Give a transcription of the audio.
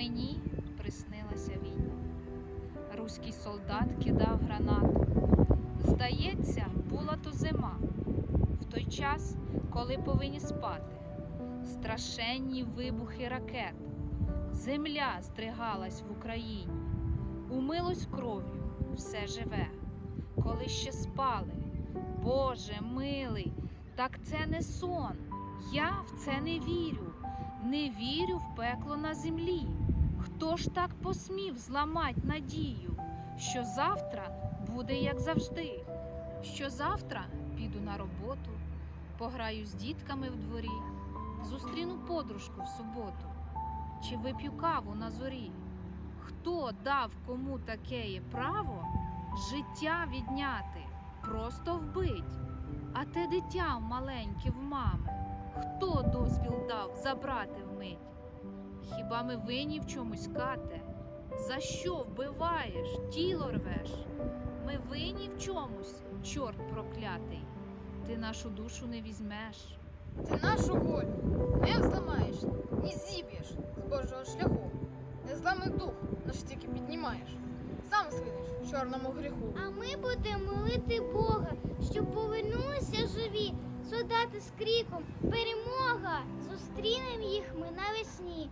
мені приснилася війна. Руський солдат кидав гранату. Здається, була то зима, в той час, коли повинні спати. Страшенні вибухи ракет. Земля здригалась в Україні. Умилось кров'ю все живе, коли ще спали. Боже милий, так це не сон. Я в це не вірю, не вірю в пекло на землі. Хто ж так посмів зламать надію, що завтра буде як завжди? Що завтра піду на роботу, пограю з дітками в дворі, зустріну подружку в суботу, чи вип'ю каву на зорі. Хто дав кому таке право життя відняти, просто вбить, а те дитя маленьке в мами? Хто дозвіл дав забрати? Хіба ми винні в чомусь кате? За що вбиваєш, тіло рвеш? Ми винні в чомусь, чорт проклятий. Ти нашу душу не візьмеш. Ти нашу волю не зламаєш, не зіб'єш з Божого шляху. Не зламий дух, наш тільки піднімаєш. Сам схилиш чорному гріху. А ми будемо молити Бога, щоб повернулися живі. Солдати з криком Перемога! Зустрінемо їх ми навесні.